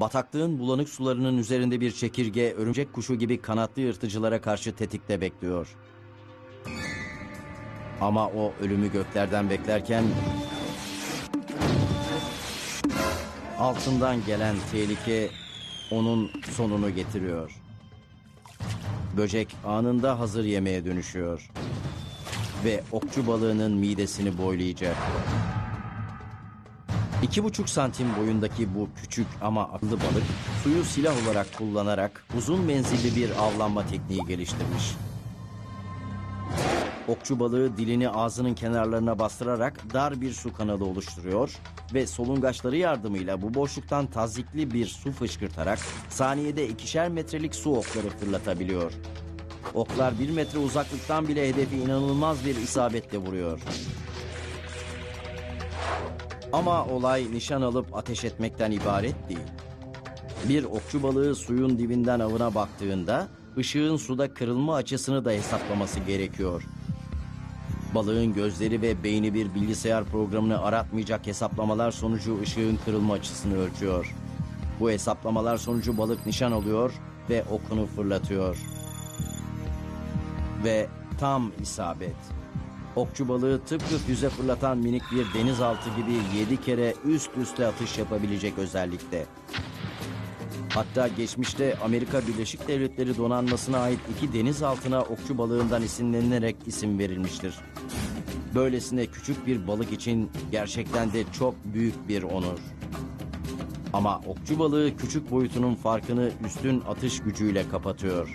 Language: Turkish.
Bataklığın bulanık sularının üzerinde bir çekirge örümcek kuşu gibi kanatlı yırtıcılara karşı tetikte bekliyor. Ama o ölümü göklerden beklerken altından gelen tehlike onun sonunu getiriyor. Böcek anında hazır yemeğe dönüşüyor ve okçu balığının midesini boylayacak. İki buçuk santim boyundaki bu küçük ama akıllı balık suyu silah olarak kullanarak uzun menzilli bir avlanma tekniği geliştirmiş. Okçu balığı dilini ağzının kenarlarına bastırarak dar bir su kanalı oluşturuyor ve solungaçları yardımıyla bu boşluktan tazikli bir su fışkırtarak saniyede ikişer metrelik su okları fırlatabiliyor. Oklar bir metre uzaklıktan bile hedefi inanılmaz bir isabetle vuruyor. Ama olay nişan alıp ateş etmekten ibaret değil. Bir okçu balığı suyun dibinden avına baktığında ışığın suda kırılma açısını da hesaplaması gerekiyor. Balığın gözleri ve beyni bir bilgisayar programını aratmayacak hesaplamalar sonucu ışığın kırılma açısını ölçüyor. Bu hesaplamalar sonucu balık nişan alıyor ve okunu fırlatıyor. Ve tam isabet. Okçu balığı tıpkı füze fırlatan minik bir denizaltı gibi yedi kere üst üste atış yapabilecek özellikte. Hatta geçmişte Amerika Birleşik Devletleri donanmasına ait iki denizaltına okçu balığından esinlenilerek isim verilmiştir. Böylesine küçük bir balık için gerçekten de çok büyük bir onur. Ama okçu balığı küçük boyutunun farkını üstün atış gücüyle kapatıyor.